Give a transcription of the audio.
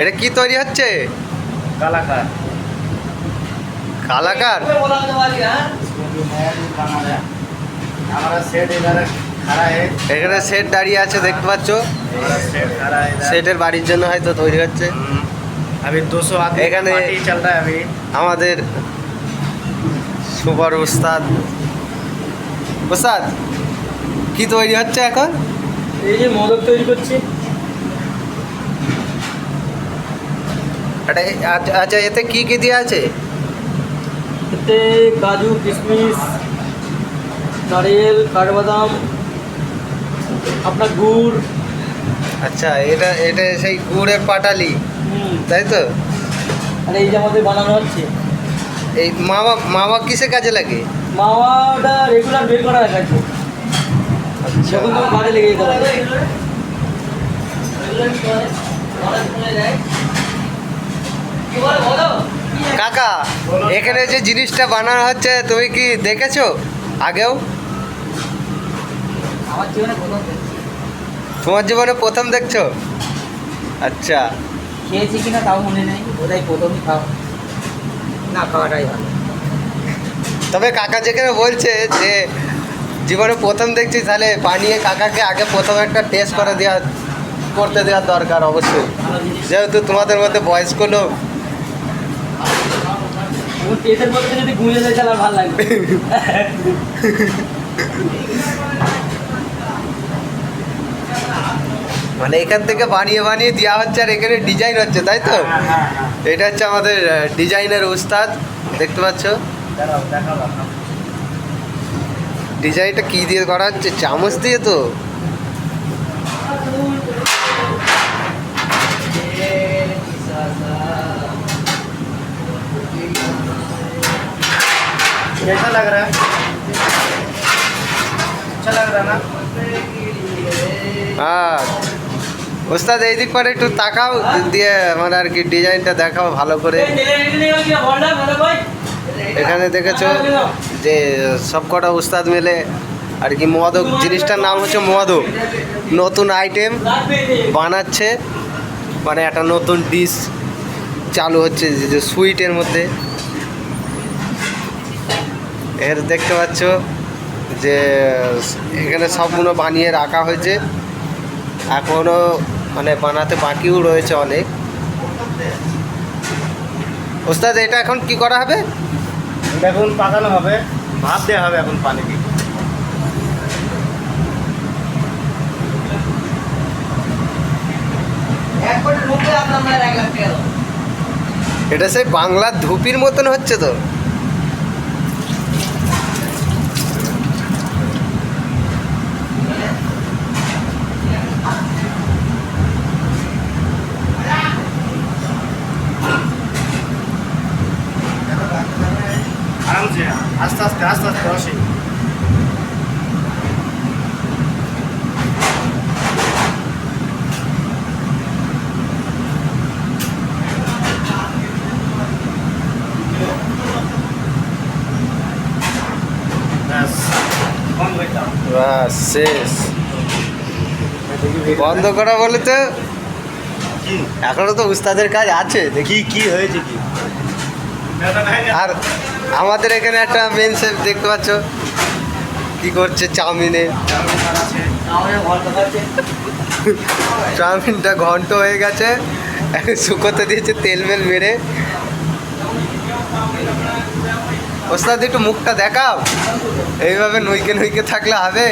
এটা কি তৈরি হচ্ছে? কালাকার। কালাকার? এখানে সেট দাঁড়িয়ে আছে দেখতে পাচ্ছ? সেটের বাড়ির জন্য হয়তো তৈরি হচ্ছে। আমি দুশো এখানে আমাদের সুপার উস্তাদ উস্তাদ কি তৈরি হচ্ছে এখন? এই যে মোদক তৈরি করছি। আচ্ছা আচ্ছা এতে কি কি দেওয়া আছে? এতে কাজু কিশমিশ নারিয়েল কাঠবাদাম আপনার গুড়। আচ্ছা এটা এটা সেই গুড়ের পাটালি তাই তো? আর এই যে আমাদের বানানো হচ্ছে। এই মামা মামা কিসে কাজে লাগে? মাওয়াটা রেগুলার বের করা আছে যখন কাজে লেগে যেতে পারে। কাকা এখানে যে জিনিসটা বানানো হচ্ছে তুমি কি দেখেছ আগেও? তোমার জীবনে প্রথম দেখছ? আচ্ছা। খেয়েছি কিনা তাও মনে নেই ওটাই প্রথমই খাওয়া না খাওয়াটাই ভালো। তবে কাকা যেখানে বলছে যে জীবনে প্রথম দেখছি তাহলে বানিয়ে কাকাকে আগে প্রথম একটা টেস্ট করে দেওয়া করতে দেওয়ার দরকার অবশ্যই। যেহেতু তোমাদের মধ্যে বয়স্ক লোক। মানে এখান থেকে বানিয়ে বানিয়ে দেওয়া হচ্ছে আর এখানে ডিজাইন হচ্ছে তাই তো? এটা হচ্ছে আমাদের ডিজাইনের উস্তাদ দেখতে পাচ্ছ? ডিজাইনটা কি দিয়ে করা হচ্ছে চামচ দিয়ে তো कैसा लग रहा है अच्छा लग रहा है ना হ্যাঁ ওস্তাদ এই দিক করে একটু তাকাও দিয়ে মানে আর কি ডিজাইনটা দেখাও ভালো করে এখানে দেখেছো যে সব কটা উস্তাদ মিলে আর কি মদক জিনিসটার নাম হচ্ছে মদক নতুন আইটেম বানাচ্ছে মানে একটা নতুন ডিশ চালু হচ্ছে যে সুইটের মধ্যে। এর দেখতে পাচ্ছ যে এখানে সবগুলো বানিয়ে রাখা হয়েছে। এখনও মানে বানাতে বাকিও রয়েছে অনেক। ওস্তাদ এটা এখন কি করা হবে? দেখুন পাকানো হবে। ভাত দেওয়া হবে এখন পানি দিয়ে এটা সেই বাংলার ধুপির মতন হচ্ছে তো। আস্তে আস্তে আস্তে ব্যাস বন্ধ শেষ। করা বলে তো এখনও তো উস্তাদের কাজ আছে দেখি কি হয়েছে কি। আর আমাদের এখানে একটা মেন শেফ দেখতে পাচ্ছ। কি করছে চাউমিনে? চাউমিনটা ঘন্ট হয়ে গেছে। শুকোতে দিয়েছে তেল মেল মেরে। ওস্তাদ, একটু মুখটা দেখাও। এইভাবে নইকে নইকে থাকলে হবে?